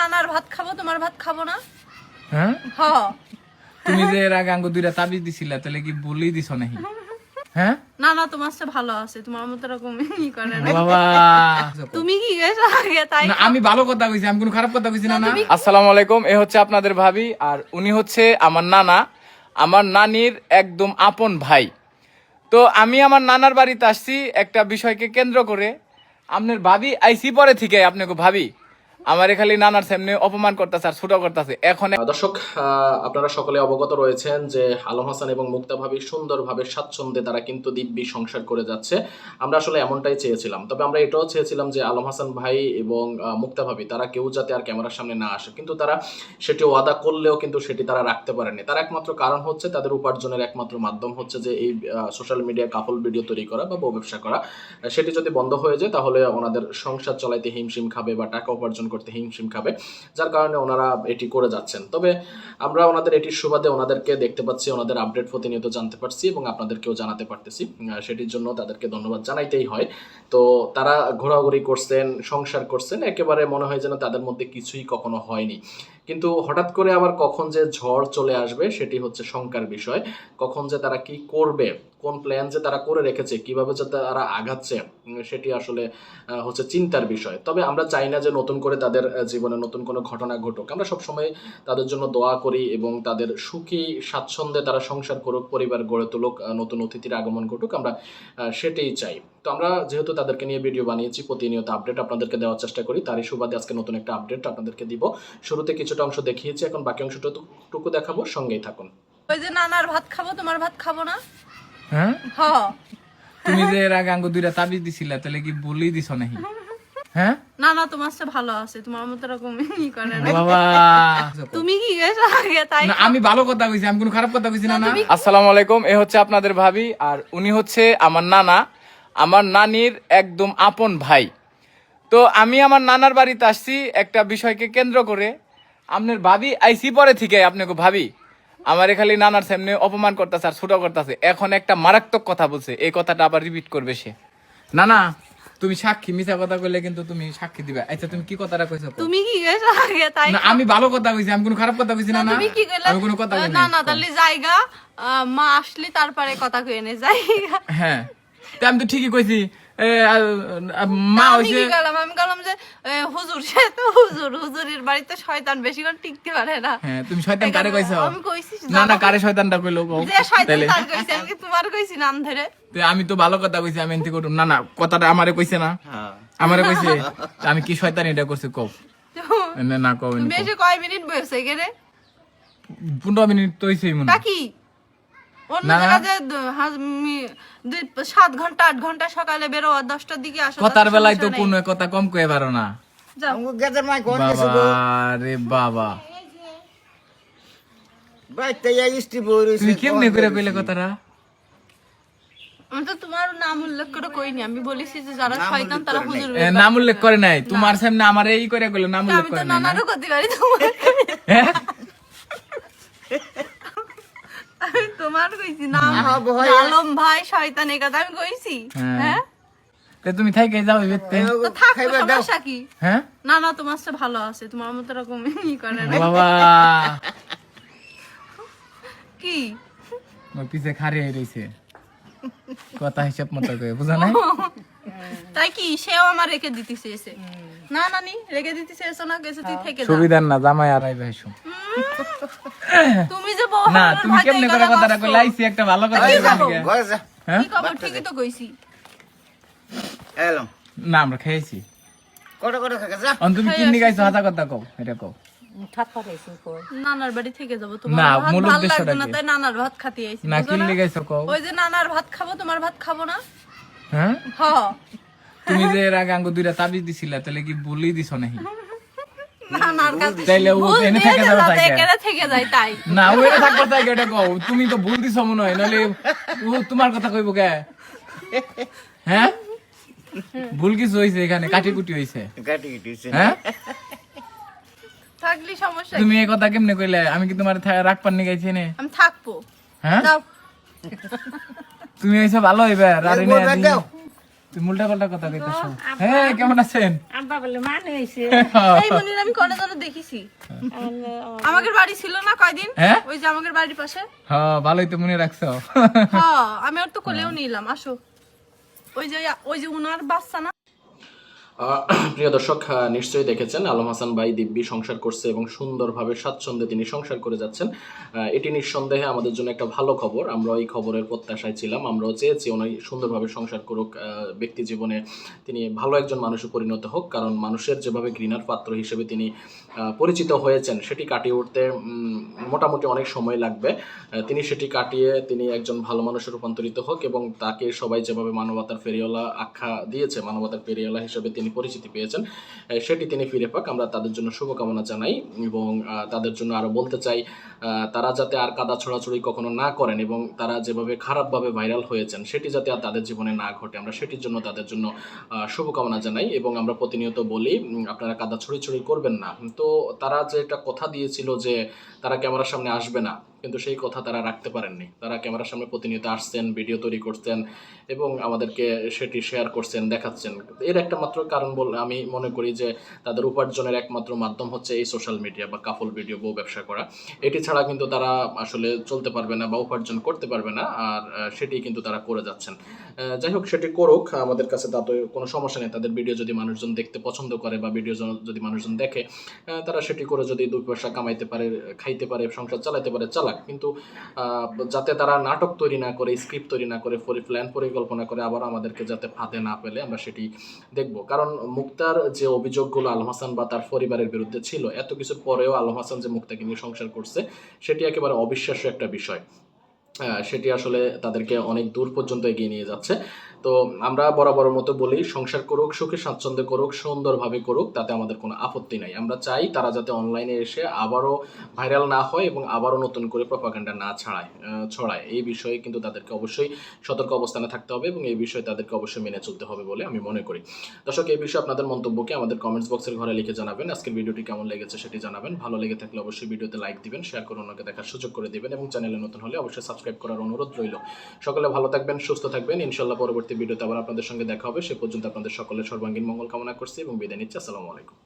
নানার ভাত খাব তোমার ভাত খাব না? হ্যাঁ? হ। তুমি যে এর আগে আঙ্গু দুইটা তাবিজ দিছিলা তাহলে কি বলেই দিছ নাকি? হ্যাঁ? নানা তোমার সাথে ভালো আছে তোমার মতো এরকম ই করে না। বাবা তুমি কি গেছো আগে তাই না, আমি ভালো কথা কইছি আমি কোনো খারাপ কথা কইছি না না আসসালামু আলাইকুম এ হচ্ছে আপনাদের ভাবি আর উনি হচ্ছে আমার নানা। আমার নানির একদম আপন ভাই। তো আমি আমার নানার বাড়িতে আসছি একটা বিষয়কে কেন্দ্র করে। আপনার ভাবি আইসি পরে থেকে আপনাকে ভাবি। আমারে খালি নানার সামনে অপমান করতেছে আর ছোট করতেছে। এখন দর্শক আপনারা সকলে অবগত রয়েছেন যে আলম হাসান এবং মুক্তা ভাবি সুন্দরভাবে স্বাচ্ছন্দ্যে তারা কিন্তু দিব্যি সংসার করে যাচ্ছে। আমরা আসলে এমনটাই চেয়েছিলাম। তবে আমরা এটাও চেয়েছিলাম যে আলম হাসান ভাই এবং মুক্তা ভাবি, তারা কেউ যাতে আর ক্যামেরার সামনে না আসে। কিন্তু তারা সেটি ওয়াদা করলেও কিন্তু সেটি তারা রাখতে পারেনি তার একমাত্র কারণ হচ্ছে তাদের উপার্জনের একমাত্র মাধ্যম হচ্ছে যে এই সোশ্যাল মিডিয়া কাপল ভিডিও তৈরি করা বা ব্যবসা করা। সেটি যদি বন্ধ হয়ে যায় তাহলে ওনাদের সংসার চালাইতে হিমশিম খাবে বা টাকা উপার্জন করতে হিমশিম খাবে, যার কারণে ওনারা এটি করে যাচ্ছেন। তবে আমরা ওনাদের এটির সুবাদে ওনাদেরকে দেখতে পাচ্ছি, ওনাদের আপডেট প্রতিনিয়ত জানতে পারছি এবং আপনাদেরকেও জানাতে পারতেছি। সেটির জন্য তাদেরকে ধন্যবাদ জানাইতেই হয়। তো তারা ঘোরাঘুরি করছেন, সংসার করছেন, একেবারে মনে হয় যেন তাদের মধ্যে কিছুই কখনো হয়নি। কিন্তু হঠাৎ করে আবার কখন যে ঝড় চলে আসবে সেটি হচ্ছে শঙ্কার বিষয়। কখন যে তারা কি করবে, কোন প্ল্যান যে তারা করে রেখেছে, কীভাবে যে তারা আগাচ্ছে সেটি আসলে হচ্ছে চিন্তার বিষয়। তবে আমরা চাই না যে নতুন করে তাদের জীবনে নতুন কোনো ঘটনা ঘটুক। আমরা সবসময় তাদের জন্য দোয়া করি এবং তাদের সুখী, স্বাচ্ছন্দ্যে তারা সংসার করুক, পরিবার গড়ে তুলুক নতুন অতিথির আগমন ঘটুক, আমরা সেটাই চাই। তো আমরা যেহেতু তাদেরকে নিয়ে ভিডিও বানিয়েছি, প্রতিনিয়ত আপডেট আপনাদেরকে দেওয়ার চেষ্টা করি, তারই সুবাদে আজকে নতুন একটা আপডেট আপনাদেরকে দিব। শুরুতে কিছুটা অংশ দেখিয়েছি এখন বাকি অংশটুকু দেখাবো সঙ্গেই থাকুন। ওই যে নানার ভাত খাব তোমার ভাত খাব না? হ্যাঁ? হ। তুমি যে এর আগে আঙ্গু দুইটা তাবিজ দিছিলা তাহলে কি বলেই দিছ নাকি হ্যাঁ? নানা তোমার সাথে ভালো আছে তোমার মতো এরকম ই করে না। বাবা তুমি কি গেছো আগে তাই না, আমি ভালো কথা কইছি আমি কোনো খারাপ কথা কইছি না না আসসালামু আলাইকুম এ হচ্ছে আপনাদের ভাবি আর উনি হচ্ছে আমার নানা। আমার নানির একদম আপন ভাই। তো আমি আমার নানার বাড়িতে আসছি একটা বিষয়কে কেন্দ্র করে। আপনার ভাবি আইসি পরে থেকে আপনাকে ভাবি। আমারে খালি নানার সামনে অপমান করতেছে আর ছোট করতেছে। এখন একটা মারাত্মক কথা বলছে। এই কথাটা আবার রিপিট করবে সে। না না তুমি সাক্ষী মিছা কথা কইলে কিন্তু তুমি সাক্ষী দিবে। আচ্ছা তুমি কি কথাটা কইছো তুমি কি গেছো আগে তাই না আমি ভালো কথা কইছি আমি কোনো খারাপ কথা কইছি না না তুমি কি কইলে? আমি কোনো কথা কই না না তাহলে জায়গা মা আসলে তারপরে কথা কয়ে নে জায়গা হ্যাঁ। আমি তো ঠিকই কইছি। মা হইছে কি আমি বললাম যে এ, হুজুর সে তো হুজুর হুজুরের বাড়িতে শয়তান বেশিক্ষণ টিকতে পারে না। হ্যাঁ তুমি শয়তান কারে কইছো? আমি কইছি না না কারে শয়তানটা কইলো কও? যে শয়তান তাইলে। তার কইছি আমি তোমার কইছি নাম ধরে? তো আমি তো ভালো কথা কইছি আমি এনতি করুম। না না কথাটা আমারে কইছে না। আমারে কইছে আমি কি শয়তান এটা করছি কও? না না কও তুমি এসে কয় মিনিট বসে গেলে? পনেরো মিনিট তো হইছেই মনে হয়। অন্য। জায়গায় দুই সাত ঘণ্টা আট ঘণ্টা সকালে বেরো দশটার দিকে আসো কথার তার বেলায় তো কোনো কথা কম কয়ে পারো না। বাবা তুমি কেমনে করে কইলে কথাটা? আমি তো তোমার নাম উল্লেখ করে কইনি আমি বলেছি যে যারা শয়তান তারা হুজুর নাম উল্লেখ করে নাই। তোমার সামনে আমার এই করে কইলো নাম উল্লেখ আমি তো করে নাই না? নানারও করতে পারি তোমার হ্যাঁ? আমি তোমার কইছি নাম হ্যাঁ, আলম ভাই শয়তান কথা আমি কইছি। হ্যাঁ। হ্যাঁ? তে তুমি থাইকে যাও এবেতে তো থাকো সমস্যা কি? হ্যাঁ? না না তোমার সাথে ভালো আছে তোমার মতো এরকম ই করে না। বাবা। কি? পিছে খারে রইছে। কথা হিসাব মতো বুঝা নাই? তাই কি সেও আমার রেখে দিতে চেয়েছে। না নানি রেখে দিতে চেয়েছো না গেছে তুই থেকে সুবিধার না জামাই আর আইবে তুমি যে বউ না তুমি কেমনে করে কথা কথাটা বলছো। কইলে? একটা ভালো কথা? ঘরে যা। হ্যাঁ? কি খবর? ঠিকই তো কইছি। এলাম। না আমরা খেয়েছি। কত কত খাকে যা। অন তুমি কিন্নি গাইছো হাতা কথা কও এটা কও। নানার বাড়ি থেকে যাব তোমার ভাত লাগবে না তাই নানার ভাত খাতে আইছি না বুঝো কিন্নি কও। ওই যে নানার ভাত খাব তোমার ভাত খাব না? হ্যাঁ? তুমি যে এর আগে আঙ্গু দুইটা তাবিজ দিছিলা তাহলে কি বলেই দিছ নাকি? তাইলে ও এনে থেকে যাবে যাতে থেকে যায় তাই। না ও এটা থাকবার তাই এটা কও। তুমি তো ভুল দিছ মনে হয় নাহলে ও তোমার কথা কইব কে? হ্যাঁ? ভুল কিছু হইছে এখানে কাটি কুটি হইছে। কাটি কাটি হ্যাঁ? থাকলি সমস্যা তুমি এই কথা কেমনে কইলে? আমি কি তোমার রাগ পান্নি গাইছি নে? আমি থাকব। হ্যাঁ? তুমি এসে ভালো হইবে রারে তুমি উল্টা পাল্টা কথা কইতেছো? হ্যাঁ কেমন আছেন? আব্বা বলে মানে হয়েছে এই মনির আমি কনে যেন দেখেছি? আমাদের বাড়ি ছিল না কয়দিন? হ্যাঁ? ওই যে আমাদের বাড়ির পাশে। হ্যাঁ ভালোই তো মনে রাখছো। হ্যাঁ আমি ওর তো কোলেও নিলাম আসো। ওই যে ওই যে উনার বাচ্চা না? প্রিয় দর্শক নিশ্চয়ই দেখেছেন, আলম হাসান ভাই দিব্যি সংসার করছে এবং সুন্দরভাবে, স্বাচ্ছন্দ্যে তিনি সংসার করে যাচ্ছেন। এটি নিঃসন্দেহে আমাদের জন্য একটা ভালো খবর। আমরা এই খবরের প্রত্যাশায় ছিলাম, আমরাও চেয়েছি উনি সুন্দরভাবে সংসার করুক। ব্যক্তি জীবনে তিনি ভালো একজন মানুষে পরিণত হোক, কারণ মানুষের যেভাবে ঘৃণার পাত্র হিসেবে তিনি পরিচিত হয়েছেন, সেটি কাটিয়ে উঠতে মোটামুটি অনেক সময় লাগবে। তিনি সেটি কাটিয়ে তিনি একজন ভালো মানুষে রূপান্তরিত হোক এবং তাকে সবাই যেভাবে মানবতার ফেরিওয়ালা আখ্যা দিয়েছে, মানবতার ফেরিওয়ালা হিসেবে তিনি পরিচিতি পেয়েছেন সেটি তিনি ফিরে পাক। আমরা তাদের জন্য শুভকামনা জানাই এবং তাদের জন্য আরও বলতে চাই তারা যাতে আর কাদা ছড়াছড়ি কখনো না করেন এবং তারা যেভাবে খারাপভাবে ভাইরাল হয়েছেন, সেটি যাতে আর তাদের জীবনে না ঘটে। আমরা সেটির জন্য তাদের জন্য শুভকামনা জানাই এবং আমরা প্রতিনিয়ত বলি আপনারা কাদা ছড়ি করবেন না। তো তারা যে একটা কথা দিয়েছিল যে, তারা ক্যামেরার সামনে আসবে না কিন্তু সেই কথা তারা রাখতে পারেননি। তারা ক্যামেরার সামনে প্রতিনিয়ত আসছেন, ভিডিও তৈরি করছেন এবং আমাদেরকে সেটি শেয়ার করছেন, দেখাচ্ছেন। এর একটা মাত্র কারণ বলে আমি মনে করি যে তাদের উপার্জনের একমাত্র মাধ্যম হচ্ছে এই সোশ্যাল মিডিয়া বা কাপল ভিডিও বউ ব্যবসা করা। এটি ছাড়া কিন্তু তারা আসলে চলতে পারবে না বা উপার্জন করতে পারবে না আর সেটি কিন্তু তারা করে যাচ্ছেন। যাই হোক, সেটি করুক, আমাদের কাছে তাতে কোনো সমস্যা নেই। তাদের ভিডিও যদি মানুষজন দেখতে পছন্দ করে বা ভিডিও যদি মানুষজন দেখে তারা সেটি করে যদি দুই পয়সা কামাইতে পারে, খাইতে পারে, সংসার চালাতে পারে চালাক কিন্তু যাতে তারা নাটক তৈরি না করে, স্ক্রিপ্ট তৈরি না করে প্ল্যান পরিকল্পনা করে আবার আমাদেরকে যাতে ফাঁদে না পেলে আমরা সেটি দেখব। কারণ মুক্তার যে অভিযোগগুলো আলম হাসান বা তার পরিবারের বিরুদ্ধে ছিল, এত কিছুর পরেও আলম হাসান যে মুক্তাকে নিয়ে সংসার করছে, সেটি একেবারে অবিশ্বাস্য একটা বিষয়। সেটি আসলে তাদেরকে অনেক দূর পর্যন্ত এগিয়ে নিয়ে যাচ্ছে। তো আমরা বরাবর মতো বলি, সংসার করুক, সুখে স্বাচ্ছন্দ্যে করুক, সুন্দরভাবে করুক, তাতে আমাদের কোনো আপত্তি নাই। আমরা চাই তারা যাতে অনলাইনে এসে আবারও ভাইরাল না হয় এবং আবারও নতুন করে প্রপাগান্ডা না ছড়ায় ছড়ায়। এই বিষয়ে কিন্তু তাদেরকে অবশ্যই সতর্ক অবস্থানে থাকতে হবে এবং এই বিষয়ে তাদেরকে অবশ্যই মেনে চলতে হবে বলে আমি মনে করি। দর্শক, এই বিষয়ে আপনাদের মন্তব্যকে আমাদের কমেন্টস বক্সের ঘরে লিখে জানাবেন। আজকের ভিডিওটি কেমন লেগেছে সেটি জানাবেন। ভালো লেগে থাকলে অবশ্যই ভিডিওতে লাইক দিবেন শেয়ার করে অন্যকে দেখার সুযোগ করে দিবেন এবং চ্যানেলে নতুন হলে অবশ্যই সাবস্ক্রাইব করার অনুরোধ রইল। সকলে ভালো থাকবেন, সুস্থ থাকবেন। ইনশাল্লাহ পরবর্তী ভিডিওতে আবার আপনাদের সঙ্গে দেখা হবে। সে পর্যন্ত আপনাদের সকলের সর্বাঙ্গীন মঙ্গল কামনা করছি এবং বিদায় নিচ্ছি। আসসালামু আলাইকুম।